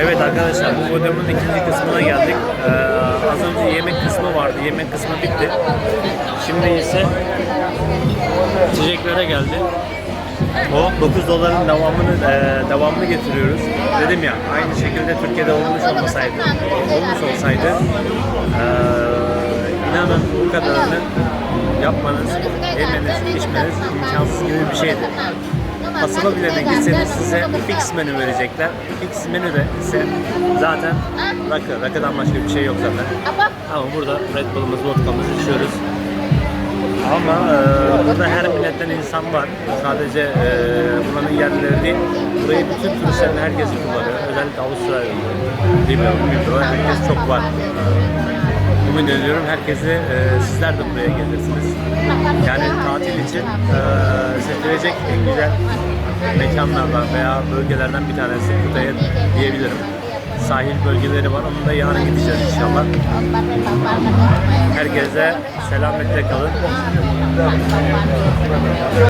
Evet arkadaşlar bu videomun ikinci kısmına geldik. Ee, az önce yemek kısmı vardı. Yemek kısmı bitti. Şimdi ise içeceklere geldi. O 9 doların devamını e, devamını getiriyoruz. Dedim ya aynı şekilde Türkiye'de olmuş olmasaydı, olmuş olsaydı e, inanın bu kadarını yapmanız, yemeniz, içmeniz imkansız gibi bir şeydi. Kasaba bile de gitseniz size fix menü verecekler. Fix menü de ise zaten rakı. Rakıdan başka bir şey yok zaten. Ama burada Red Bull'umuz, vodkamızı içiyoruz. Ama e, burada her milletten insan var. Sadece e, buranın yerlileri değil. Burayı bütün turistlerin herkesi kullanıyor. Özellikle Avustralya'da. Bilmiyorum, bilmiyorum. Herkes çok var. Ümit ediyorum herkese e, sizler de buraya gelirsiniz. Yani tatil için e, seçilecek en güzel mekanlardan veya bölgelerden bir tanesi Kutay'a diyebilirim. Sahil bölgeleri var. Onun da yarın gideceğiz inşallah. Herkese selametle kalın.